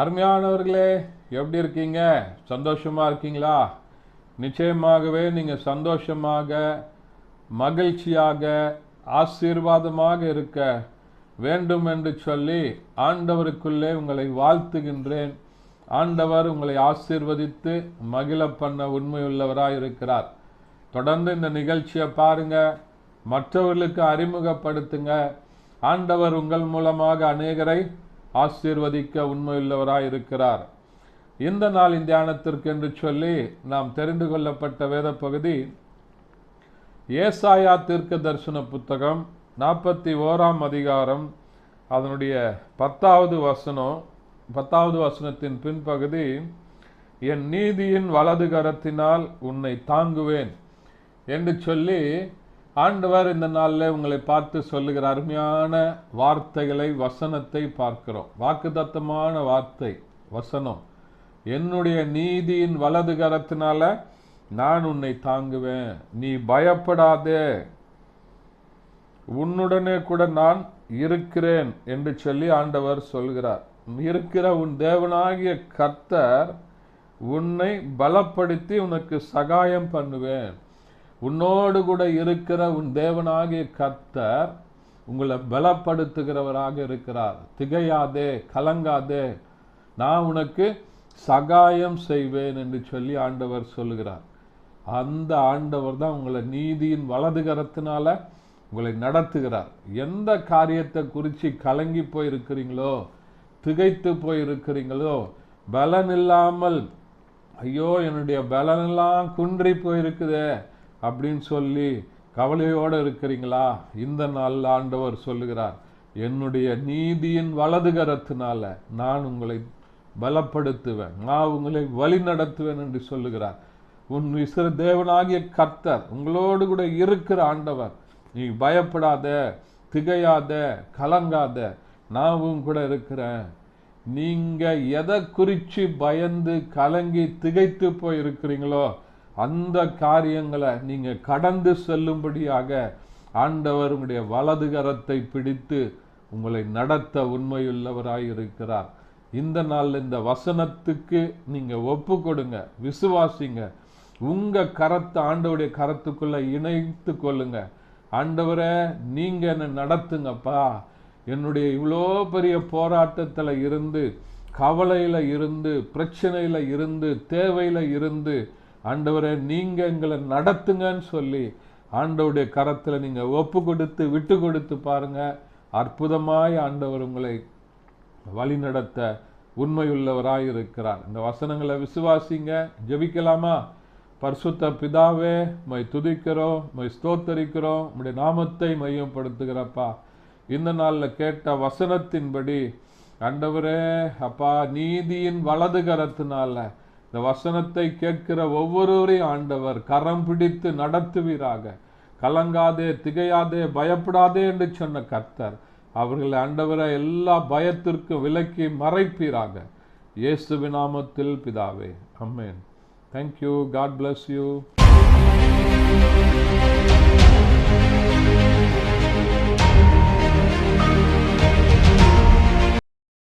அருமையானவர்களே எப்படி இருக்கீங்க? சந்தோஷமாக இருக்கீங்களா? நிச்சயமாகவே நீங்கள் சந்தோஷமாக மகிழ்ச்சியாக ஆசீர்வாதமாக இருக்க வேண்டும் என்று சொல்லி ஆண்டவருக்குள்ளே உங்களை வாழ்த்துகின்றேன். ஆண்டவர் உங்களை ஆசீர்வதித்து மகிழ பண்ண உண்மையுள்ளவராக இருக்கிறார். தொடர்ந்து இந்த நிகழ்ச்சியை பாருங்கள் மற்றவர்களுக்கு அறிமுகப்படுத்துங்க. ஆண்டவர் உங்கள் மூலமாக அநேகரை ஆசீர்வதிக்க உண்மையுள்ளவராய் இருக்கிறார் இந்த நாளின் தியானத்திற்கு என்று சொல்லி நாம் தெரிந்து கொள்ளப்பட்ட வேத பகுதி ஏசாயா தீர்க்க தரிசன புத்தகம் நாற்பத்தி ஓராம் அதிகாரம் அதனுடைய பத்தாவது வசனம் பத்தாவது வசனத்தின் பின்பகுதி என் நீதியின் வலது கரத்தினால் உன்னை தாங்குவேன் என்று சொல்லி ஆண்டவர் இந்த நாளில் உங்களை பார்த்து சொல்லுகிற அருமையான வார்த்தைகளை வசனத்தை பார்க்கிறோம். வாக்குதத்தமான வார்த்தை வசனம். என்னுடைய நீதியின் வலது கரத்தினால நான் உன்னை தாங்குவேன். நீ பயப்படாதே. உன்னுடனே கூட நான் இருக்கிறேன் என்று சொல்லி ஆண்டவர் சொல்கிறார். இருக்கிற உன் தேவனாகிய கர்த்தர் உன்னை பலப்படுத்தி உனக்கு சகாயம் பண்ணுவேன். உன்னோடு கூட இருக்கிற உன் தேவனாகிய கத்தர் உங்களை பலப்படுத்துகிறவராக இருக்கிறார். திகையாதே கலங்காதே. நான் உனக்கு சகாயம் செய்வேன் என்று சொல்லி ஆண்டவர் சொல்லுகிறார். அந்த ஆண்டவர் தான் உங்களை நீதியின் வலதுகரத்தினால உங்களை நடத்துகிறார். எந்த காரியத்தை குறித்து கலங்கி போயிருக்கிறீங்களோ திகைத்து போயிருக்கிறீங்களோ பலன் இல்லாமல் ஐயோ என்னுடைய பலனெல்லாம் குன்றி போயிருக்குதே. அப்படின்னு சொல்லி கவலையோடு இருக்கிறீங்களா? இந்த நாளில் ஆண்டவர் சொல்லுகிறார் என்னுடைய நீதியின் வலதுகரத்தினால நான் உங்களை பலப்படுத்துவேன். நான் உங்களை வழி நடத்துவேன் என்று சொல்லுகிறார். உன் விசிற தேவனாகிய கர்த்தர் உங்களோடு கூட இருக்கிற ஆண்டவர் நீ பயப்படாத திகையாத கலங்காத. நான் கூட இருக்கிறேன். நீங்கள் எதை குறித்து பயந்து கலங்கி திகைத்து போய் இருக்கிறீங்களோ அந்த காரியங்களை நீங்கள் கடந்து செல்லும்படியாக ஆண்டவர் உங்களுடைய வலது கரத்தை பிடித்து உங்களை நடத்த உண்மையுள்ளவராய் இருக்கிறார் இந்த நாள் இந்த வசனத்துக்கு நீங்கள் ஒப்பு கொடுங்க விசுவாசிங்க. உங்கள் கரத்தை ஆண்டவருடைய கரத்துக்குள்ளே இணைத்து கொள்ளுங்க. ஆண்டவரே நீங்கள் என்னை நடத்துங்கப்பா. என்னுடைய இவ்வளோ பெரிய போராட்டத்தில் இருந்து கவலையில் இருந்து பிரச்சனையில் இருந்து தேவையில் இருந்து ஆண்டவரை நீங்கள் எங்களை நடத்துங்கன்னு சொல்லி ஆண்டவருடைய கரத்தில் நீங்கள் ஒப்பு கொடுத்து விட்டு கொடுத்து பாருங்கள் அற்புதமாய் ஆண்டவர் உங்களை வழிநடத்த உண்மையுள்ளவராக இருக்கிறார் இந்த வசனங்களை விசுவாசிங்க. ஜெபிக்கலாமா? பரிசுத்த பிதாவே மை துதிக்கிறோம் மை ஸ்தோத்தரிக்கிறோம். உடைய நாமத்தை மையப்படுத்துகிறப்பா. இந்த நாளில் கேட்ட வசனத்தின்படி ஆண்டவரே அப்பா நீதியின் வலது கரத்தினால இந்த வசனத்தை கேட்கிற ஒவ்வொருவரையும் ஆண்டவர் கரம் பிடித்து நடத்துவீராக. கலங்காதே திகையாதே பயப்படாதே என்று சொன்ன கர்த்தர் அவர்களை ஆண்டவரை எல்லா பயத்திற்கும் விலக்கி மறைப்பீராக. இயேசு நாமத்தில் பிதாவே amen thank you God bless you